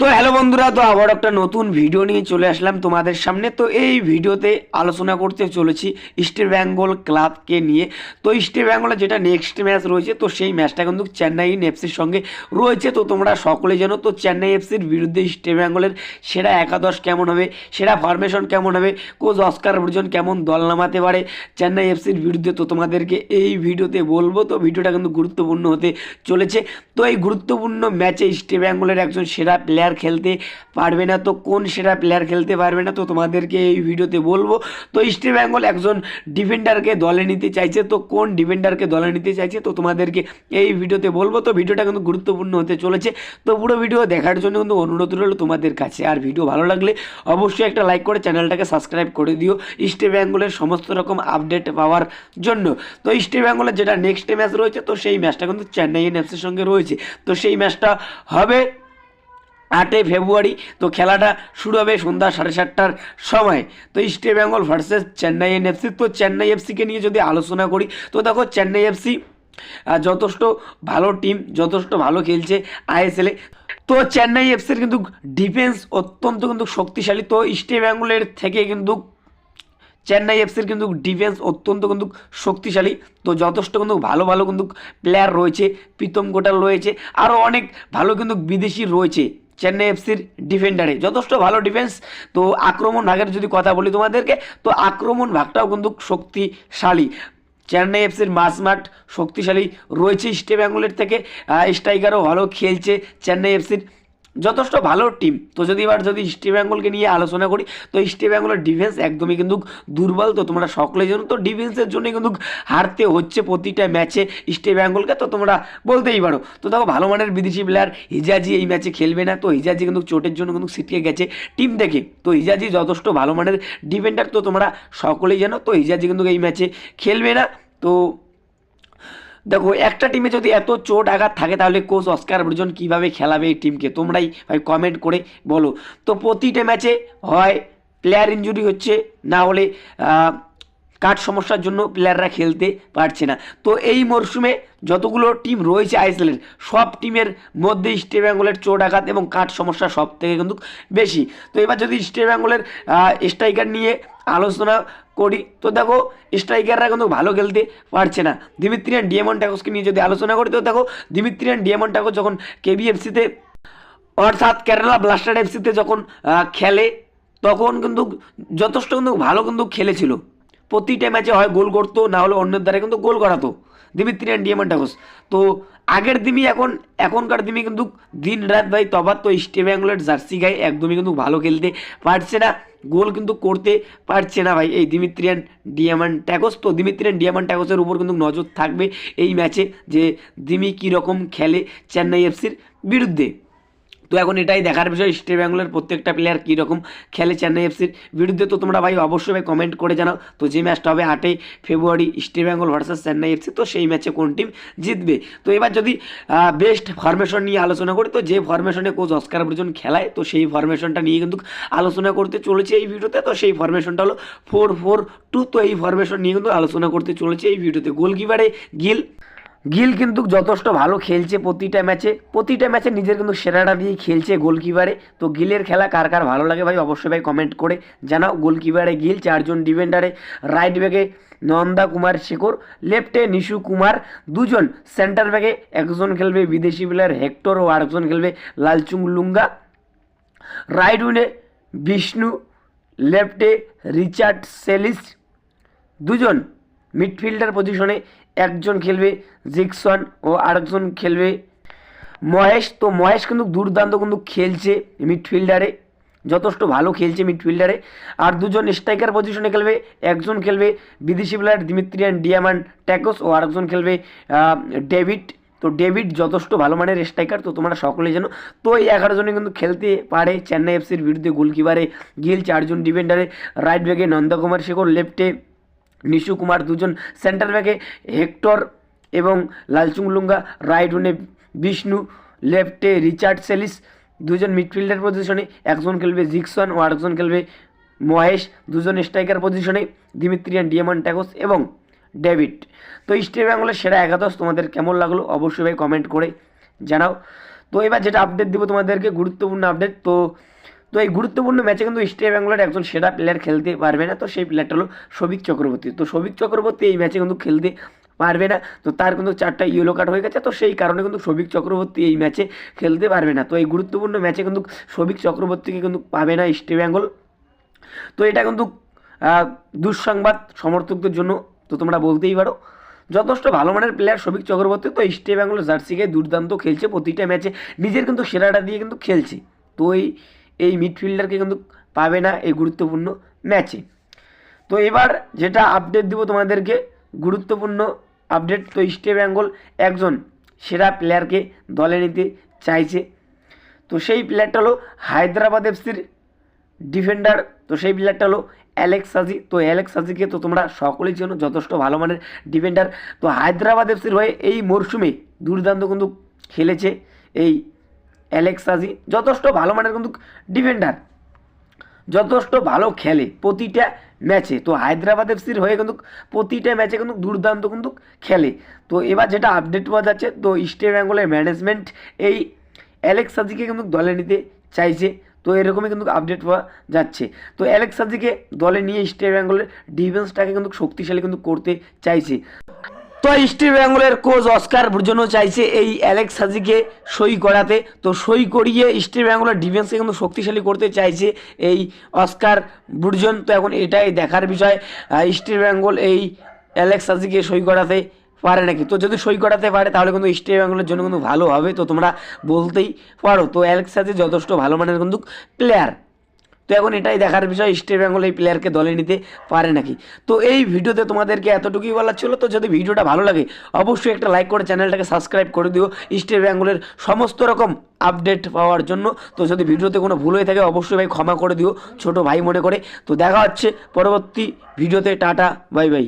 তো হ্যালো বন্ধুরা, তো আবার একটা নতুন ভিডিও নিয়ে চলে আসলাম তোমাদের সামনে। তো এই ভিডিওতে আলোচনা করতে চলেছি ইস্ট বেঙ্গল ক্লাবকে নিয়ে। তো ইস্ট বেঙ্গলে যেটা নেক্সট ম্যাচ রয়েছে, তো সেই ম্যাচটা কিন্তু চেন্নাই এফসির সঙ্গে রয়েছে। তো তোমরা সকলে জানো, তো চেন্নাই এফসির বিরুদ্ধে ইস্ট বেঙ্গলের সেরা একাদশ কেমন হবে, সেরা ফরমেশন কেমন হবে, কোচ অস্কার বর্জন কেমন দল নামাতে পারে চেন্নাই এফসির বিরুদ্ধে, তো তোমাদেরকে এই ভিডিওতে বলব। তো ভিডিওটা কিন্তু গুরুত্বপূর্ণ হতে চলেছে। তো এই গুরুত্বপূর্ণ ম্যাচে ইস্ট বেঙ্গলের একজন সেরা প্লেয়ার খেলতে পারবে না, তো কোন সেরা প্লেয়ার খেলতে পারবে না, তো তোমাদেরকে এই ভিডিওতে বলব। তো ইস্ট বেঙ্গল একজন ডিফেন্ডারকে দলে নিতে চাইছে, তো কোন ডিফেন্ডারকে দলে নিতে চাইছে, তো তোমাদেরকে এই ভিডিওতে বলব। তো ভিডিওটা কিন্তু গুরুত্বপূর্ণ হতে চলেছে, তো পুরো ভিডিও দেখার জন্য কিন্তু অনুরোধ রইল তোমাদের কাছে। আর ভিডিও ভালো লাগলে অবশ্যই একটা লাইক করে চ্যানেলটাকে সাবস্ক্রাইব করে দিও ইস্ট বেঙ্গলের সমস্ত রকম আপডেট পাওয়ার জন্য। তো ইস্ট বেঙ্গলের যেটা নেক্সট ম্যাচ রয়েছে, তো সেই ম্যাচটা কিন্তু চেন্নাই এফসির সঙ্গে রয়েছে। তো সেই ম্যাচটা হবে আটই ফেব্রুয়ারি। তো খেলাটা শুরু হবে সন্ধ্যা সাড়ে সাতটার সময়। তো east Bengal versus Chennaiyin FC তো চেন্নাই এফসিকে নিয়ে যদি আলোচনা করি, তো দেখো চেন্নাই এফসি যথেষ্ট ভালো টিম যথেষ্ট ভালো খেলছে আইএসএলে তো চেন্নাই এফসির কিন্তু ডিফেন্স অত্যন্ত কিন্তু শক্তিশালী। তো ইস্ট বেঙ্গলের থেকে কিন্তু চেন্নাই এফসির কিন্তু ডিফেন্স অত্যন্ত কিন্তু শক্তিশালী। তো যথেষ্ট কিন্তু ভালো ভালো কিন্তু প্লেয়ার রয়েছে, প্রীতম গোটাল রয়েছে। আরও অনেক ভালো কিন্তু বিদেশি রয়েছে। চেন্নাই এফসির ডিফেন্ডারে যথেষ্ট ভালো ডিফেন্স তো আক্রমণ ভাগের যদি কথা বলি তোমাদেরকে, তো আক্রমণ ভাগটাও কিন্তু শক্তিশালী। চেন্নাই এফসির মাঠ শক্তিশালী রয়েছে ইস্টে বেঙ্গলের থেকে। স্ট্রাইকারও ভালো খেলছে চেন্নাই এফসির। যথেষ্ট ভালো টিম তো যদি এবার যদি ইস্ট বেঙ্গলকে নিয়ে আলোচনা করি, তো ইস্ট বেঙ্গলের ডিফেন্স একদমই কিন্তু দুর্বল। তো তোমরা সকলে জানো, তো ডিফেন্সের জন্য কিন্তু হারতে হচ্ছে প্রতিটা ম্যাচে ইস্ট বেঙ্গলকে তো তোমরা বলতেই পারো। তো দেখো, ভালো মানের বিদেশি প্লেয়ার হিজাজি এই ম্যাচে খেলবে না। তো হিজাজি কিন্তু চোটের জন্য কিন্তু ছিটকে গেছে টিম দেখে। তো হিজাজি যথেষ্ট ভালো মানের ডিফেন্ডার তো তোমরা সকলেই জানো, তো হিজাজি কিন্তু এই ম্যাচে খেলবে না। তো দেখো, একটা টিমে যদি এত চোট আঘাত থাকে, তাহলে কোচ অস্কার বর্জন কীভাবে খেলাবে এই টিমকে তোমরাই ভাই কমেন্ট করে বলো। তো প্রতিটা ম্যাচে হয় প্লেয়ার ইঞ্জুরি হচ্ছে, না হলে কাঠ সমস্যার জন্য প্লেয়াররা খেলতে পারছে না। তো এই মরশুমে যতগুলো টিম রয়েছে আইএসএলের সব টিমের মধ্যে ইস্ট বেঙ্গলের চোট আঘাত এবং কাঠ সমস্যা সব থেকে কিন্তু বেশি। তো এবার যদি ইস্ট বেঙ্গলের স্ট্রাইকার নিয়ে আলোচনা করি। তো দেখো স্ট্রাইকাররা কিন্তু ভালো খেলতে পারছে না। দিমিত্রিয়ান ডিএমন ট্যাকসকে নিয়ে যদি আলোচনা করি, তো দেখো দিমিত্রিয়ান ডিএমন ট্যাকস যখন কেবিএফসিতে অর্থাৎ কেরালা ব্লাস্টার এফসিতে যখন খেলে, তখন কিন্তু যথেষ্ট কিন্তু ভালো কিন্তু খেলেছিল। প্রতিটা ম্যাচে হয় গোল করতো, না হলে অন্যের দ্বারা কিন্তু গোল করাতো। দিমিত্রিয়ান ডিএমন ডিয়ামান্টাকোস তো আগের দিনই এখন, এখনকার দিনে কিন্তু দিন রাত ভাই তফাৎ তো ইস্ট বেঙ্গলের জার্সি গায়ে একদমই কিন্তু ভালো খেলতে পারছে না, গোল কিন্তু করতে পারছে না ভাই। এই দিমিত্রিয়ান ডিয়ামান ট্যাগস তো দিমিত্রিয়ান ডিয়ামান ট্যাগসের উপর কিন্তু নজর থাকবে এই ম্যাচে যে দিমি কীরকম খেলে চেন্নাই এফসির বিরুদ্ধে। তো এখন এটাই দেখার বিষয় ইস্ট বেঙ্গলের প্রত্যেকটা প্লেয়ার কীরকম খেলে চেন্নাই এফসির বিরুদ্ধে। তো তোমরা ভাই অবশ্যই ভাই কমেন্ট করে জানাও, তো যে ম্যাচটা হবে আটই February East Bengal versus Chennai FC তো সেই ম্যাচে কোন টিম জিতবে? তো এবার যদি বেস্ট ফরমেশন নিয়ে আলোচনা করি, তো যে ফরমেশনে কোচ অস্কার বর্জন খেলায়, তো সেই ফরমেশনটা নিয়ে কিন্তু আলোচনা করতে চলেছে এই ভিডিওতে। তো সেই ফরমেশনটা হলো ফোর ফোর টু তো এই ফরমেশন নিয়ে কিন্তু আলোচনা করতে চলেছে এই ভিডিওতে। গোলকিপারে গিল গিল কিন্তু যথেষ্ট ভালো খেলছে প্রতিটা ম্যাচে। প্রতিটা ম্যাচে নিজের কিন্তু সেরাটা দিয়ে খেলছে গোলকিপারে। তো গিলের খেলা কার কার ভালো লাগে ভাই অবশ্যই ভাই কমেন্ট করে জানাও। গোলকিপারে গিল, চারজন ডিফেন্ডারে রাইট ব্যাগে নন্দা কুমার শেখর লেফটে নিশু কুমার, দুজন সেন্টার ব্যাগে একজন খেলবে বিদেশি প্লেয়ার হেক্টর ও আরেকজন খেলবে লালচুং লুঙ্গা। রাইট উইনে বিষ্ণু লেফটে রিচার্ড সেলিস, দুজন মিডফিল্ডার পজিশনে একজন খেলবে জিকসন ও আরেকজন খেলবে মহেশ। তো মহেশ কিন্তু দুর্দান্ত কিন্তু খেলছে মিডফিল্ডারে, যথেষ্ট ভালো খেলছে মিডফিল্ডারে। আর দুজন স্ট্রাইকার পজিশনে খেলবে, একজন খেলবে বিদেশি প্লেয়ার দিমিত্রিয়ান ডিয়ামান ট্যাকস ও আরেকজন খেলবে ডেভিড। তো ডেভিড যথেষ্ট ভালো মানের স্ট্রাইকার তো তোমরা সকলে জানো। তো এই এগারো জনে কিন্তু খেলতে পারে চেন্নাই এফসির বিরুদ্ধে গোলকিপারে গিল চারজন ডিফেন্ডারে রাইট ব্যাগে নন্দকুমার শেখর লেফটে নিশু কুমার দুজন সেন্টার ব্যাকে হেক্টর এবং লালচুংলুঙ্গা রাইট উনে বিষ্ণু, লেফটে রিচার্ড সেলিস, দুজন মিডফিল্ডার পজিশনে একজন খেলবে জিকসন ও আরেকজন খেলবে মহেশ, দুজন স্ট্রাইকার পজিশনে দিমিত্রিয়ান ডিয়ামন ট্যাকস এবং ডেভিড। তো ইস্ট বেঙ্গলের সেরা একাদশ তোমাদের কেমন লাগল অবশ্যই ভাই কমেন্ট করে জানাও। তো এবার যেটা আপডেট দিব তোমাদেরকে, গুরুত্বপূর্ণ আপডেট তো তো এই গুরুত্বপূর্ণ ম্যাচে কিন্তু স্টেট ব্যাঙ্গলের একজন সেরা প্লেয়ার খেলতে পারবে না, তো সেই প্লেয়ারটা হলো সৌভিক চক্রবর্তী। তো সৌভিক চক্রবর্তী এই ম্যাচে কিন্তু খেলতে পারবে না, তো তার কিন্তু চারটা ইয়েলো কার্ড হয়ে গেছে, তো সেই কারণে কিন্তু সৌভিক চক্রবর্তী এই ম্যাচে খেলতে পারবে না। তো এই গুরুত্বপূর্ণ ম্যাচে কিন্তু সৌভিক চক্রবর্তীকে কিন্তু পাবে না ইস্ট বেঙ্গল তো এটা কিন্তু দুঃসংবাদ সমর্থকদের জন্য, তো তোমরা বলতেই পারো। যথেষ্ট ভালো মানের প্লেয়ার সৌভিক চক্রবর্তী, তো ইস্টে বেঙ্গল জার্সিকে দুর্দান্ত খেলছে, প্রতিটা ম্যাচে নিজের কিন্তু সেরাটা দিয়ে কিন্তু খেলছে। তো এই এই মিডফিল্ডারকে কিন্তু পাবে না এই গুরুত্বপূর্ণ ম্যাচে তো এবার যেটা আপডেট দিব তোমাদেরকে, গুরুত্বপূর্ণ আপডেট তো ইস্টে বেঙ্গল একজন সেরা প্লেয়ারকে দলে নিতে চাইছে। তো সেই প্লেয়ারটা হলো হায়দ্রাবাদ এফসির ডিফেন্ডার তো সেই প্লেয়ারটা হলো অ্যালেক্স সাজি তো অ্যালেক্স সাজিকে তো তোমরা সকলেই চেনো, যথেষ্ট ভালো মানের ডিফেন্ডার তো হায়দ্রাবাদ এফসির হয়ে এই মরশুমে দুর্দান্ত কিন্তু খেলেছে এই অ্যালেক্স সাজি যথেষ্ট ভালো মানের কিন্তু ডিফেন্ডার যথেষ্ট ভালো খেলে প্রতিটা ম্যাচে তো হায়দ্রাবাদ এফসির হয়ে কিন্তু প্রতিটা ম্যাচে কিন্তু দুর্দান্ত কিন্তু খেলে। তো এবার যেটা আপডেট পাওয়া যাচ্ছে, তো ইস্ট বেঙ্গলের ম্যানেজমেন্ট এই অ্যালেক্স সাজিকে কিন্তু দলে নিতে চাইছে। তো এরকমই কিন্তু আপডেট পাওয়া যাচ্ছে। তো অ্যালেক্স সাজিকে দলে নিয়ে ইস্ট বেঙ্গলের ডিফেন্সটাকে কিন্তু শক্তিশালী কিন্তু করতে চাইছে। তো ইস্ট বেঙ্গলের কোচ অস্কার বুর্জনও চাইছে এই অ্যালেক্স হাজিকে সই করাতে। তো সই করিয়ে ইস্ট বেঙ্গলের ডিফেন্সকে কিন্তু শক্তিশালী করতে চাইছে এই অস্কার বুর্জন। তো এখন এটাই দেখার বিষয় ইস্ট বেঙ্গল এই অ্যালেক্স হাজিকে সই করাতে পারে নাকি? তো যদি সই করাতে পারে তাহলে কিন্তু ইস্ট বেঙ্গলের জন্য কিন্তু ভালো হবে। তো তোমরা বলতেই পারো। তো অ্যালেক্স হাজি যথেষ্ট ভালো মানের কিন্তু প্লেয়ার তো এখন এটাই দেখার বিষয় ইস্ট বেঙ্গল এই প্লেয়ারকে দলে নিতে পারে নাকি? তো এই ভিডিওতে তোমাদেরকে এতটুকুই বলার ছিল, তো যদি ভিডিওটা ভালো লাগে, অবশ্যই একটা লাইক করে চ্যানেলটাকে সাবস্ক্রাইব করে দিও, স্টেট বেঙ্গলের সমস্ত রকম আপডেট পাওয়ার জন্য। তো যদি ভিডিওতে কোনো ভুল হয়ে থাকে, অবশ্যই ভাই ক্ষমা করে দিও, ছোট ভাই মনে করে। তো দেখা হচ্ছে পরবর্তী ভিডিওতে, টাটা বাই বাই